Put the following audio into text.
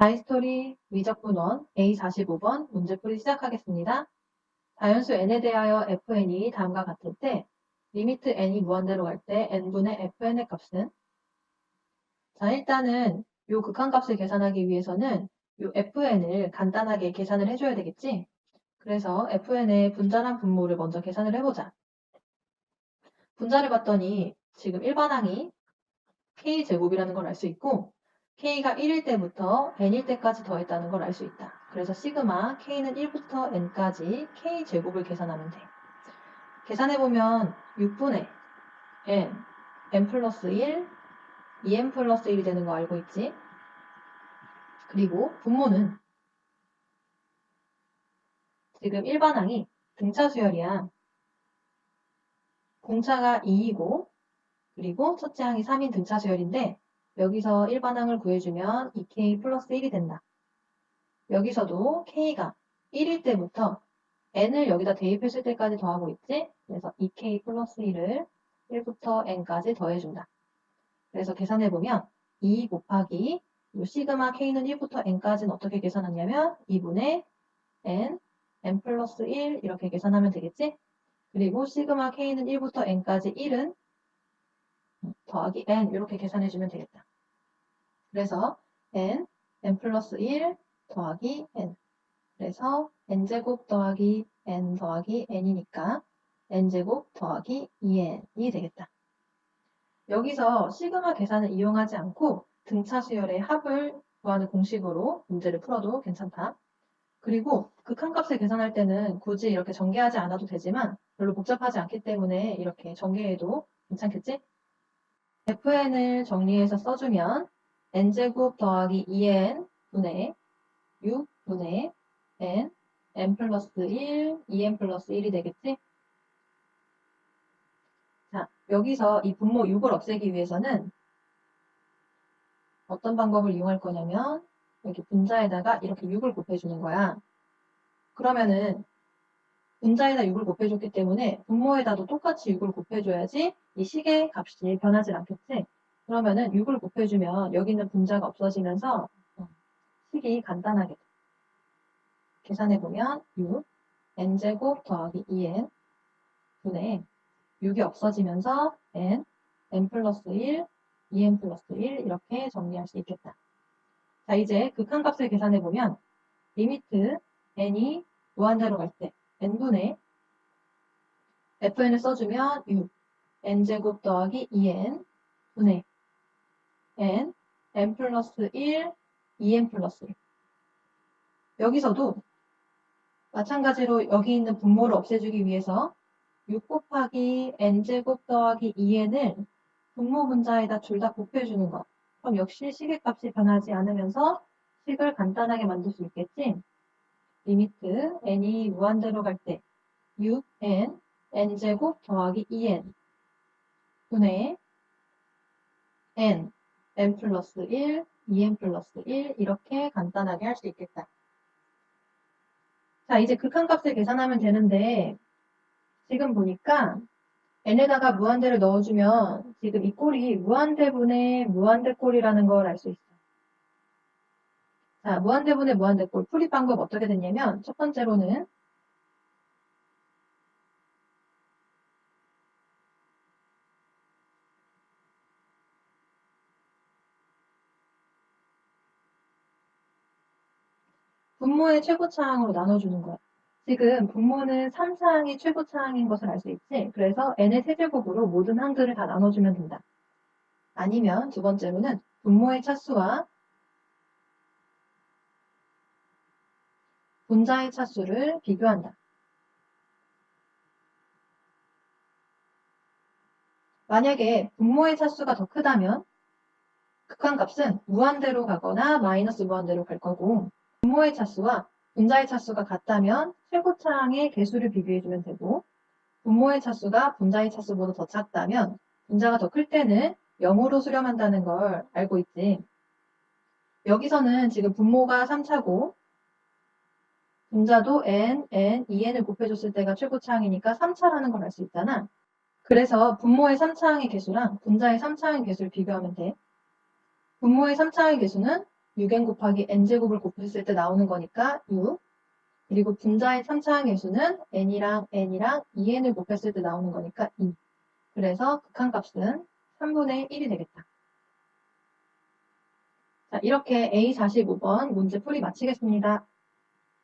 다이스토리 미적분원 A45번 문제풀이 시작하겠습니다. 자연수 n에 대하여 fn이 다음과 같을 때 리미트 n이 무한대로 갈 때 n분의 fn의 값은 자 일단은 요 극한값을 계산하기 위해서는 요 fn을 간단하게 계산을 해줘야 되겠지? 그래서 fn의 분자란 분모를 먼저 계산을 해보자. 분자를 봤더니 지금 일반항이 k제곱이라는 걸 알 수 있고 k가 1일 때부터 n일 때까지 더했다는 걸 알 수 있다. 그래서 시그마 k는 1부터 n까지 k제곱을 계산하면 돼. 계산해보면 6분의 n, n 플러스 1, 2n 플러스 1이 되는 거 알고 있지? 그리고 분모는 지금 일반항이 등차 수열이야. 공차가 2이고 그리고 첫째 항이 3인 등차 수열인데 여기서 일반항을 구해주면 2k 플러스 1이 된다. 여기서도 k가 1일 때부터 n을 여기다 대입했을 때까지 더하고 있지? 그래서 2k 플러스 1을 1부터 n까지 더해준다. 그래서 계산해보면 2 곱하기 요 시그마 k는 1부터 n까지는 어떻게 계산하냐면 2분의 n, n 플러스 1 이렇게 계산하면 되겠지? 그리고 시그마 k는 1부터 n까지 1은 더하기 n 이렇게 계산해 주면 되겠다. 그래서 n, n 플러스 1 더하기 n. 그래서 n제곱 더하기 n 더하기 n이니까 n제곱 더하기 2n이 되겠다. 여기서 시그마 계산을 이용하지 않고 등차 수열의 합을 구하는 공식으로 문제를 풀어도 괜찮다. 그리고 극한값을 계산할 때는 굳이 이렇게 전개하지 않아도 되지만 별로 복잡하지 않기 때문에 이렇게 전개해도 괜찮겠지? Fn을 정리해서 써주면 n제곱 더하기 2n 분의 6 분의 n, n 플러스 1, 2n 플러스 1이 되겠지? 자, 여기서 이 분모 6을 없애기 위해서는 어떤 방법을 이용할 거냐면 여기 분자에다가 이렇게 6을 곱해주는 거야. 그러면은 분자에다 6을 곱해줬기 때문에 분모에다도 똑같이 6을 곱해줘야지 이 식의 값이 변하지 않겠지? 그러면은 6을 곱해주면 여기 있는 분자가 없어지면서 어, 식이 간단하게 돼. 계산해보면 6, n제곱 더하기 2n 분의 6이 없어지면서 n, n 플러스 1, 2n 플러스 1 이렇게 정리할 수 있겠다. 자 이제 극한값을 계산해보면 리미트 n이 무한대로 갈때 n분의 fn을 써주면 6, n제곱 더하기 2n 분의 n, n 플러스 1, 2n 플러스 1 여기서도 마찬가지로 여기 있는 분모를 없애주기 위해서 6 곱하기 n제곱 더하기 2n을 분모 분자에다 둘 다 곱해주는 것. 그럼 역시 시계값이 변하지 않으면서 식을 간단하게 만들 수 있겠지? 리미트 n이 무한대로 갈 때 6n n제곱 더하기 2n 분의 n n 플러스 1 2n 플러스 1 이렇게 간단하게 할 수 있겠다. 자 이제 극한값을 계산하면 되는데 지금 보니까 n에다가 무한대를 넣어주면 지금 이 꼴이 무한대분의 무한대꼴이라는 걸 알 수 있어. 자, 무한대분의 무한대꼴 풀이 방법 어떻게 됐냐면 첫 번째로는 분모의 최고차항으로 나눠주는 거야. 지금 분모는 3차항이 최고차항인 것을 알 수 있지? 그래서 n의 세제곱으로 모든 항들을 다 나눠주면 된다. 아니면 두 번째로는 분모의 차수와 분자의 차수를 비교한다. 만약에 분모의 차수가 더 크다면 극한값은 무한대로 가거나 마이너스 무한대로 갈 거고 분모의 차수와 분자의 차수가 같다면 최고차항의 개수를 비교해주면 되고 분모의 차수가 분자의 차수보다 더 작다면 분자가 더 클 때는 0으로 수렴한다는 걸 알고 있지. 여기서는 지금 분모가 3차고 분자도 n, n, 2n을 곱해줬을 때가 최고차항이니까 3차라는 걸 알 수 있잖아. 그래서 분모의 3차항의 개수랑 분자의 3차항의 개수를 비교하면 돼. 분모의 3차항의 개수는 6n 곱하기 n제곱을 곱했을 때 나오는 거니까 6. 그리고 분자의 3차항의 수는 n이랑 n이랑 2n을 곱했을 때 나오는 거니까 2. 그래서 극한값은 3분의 1이 되겠다. 자, 이렇게 A45번 문제 풀이 마치겠습니다.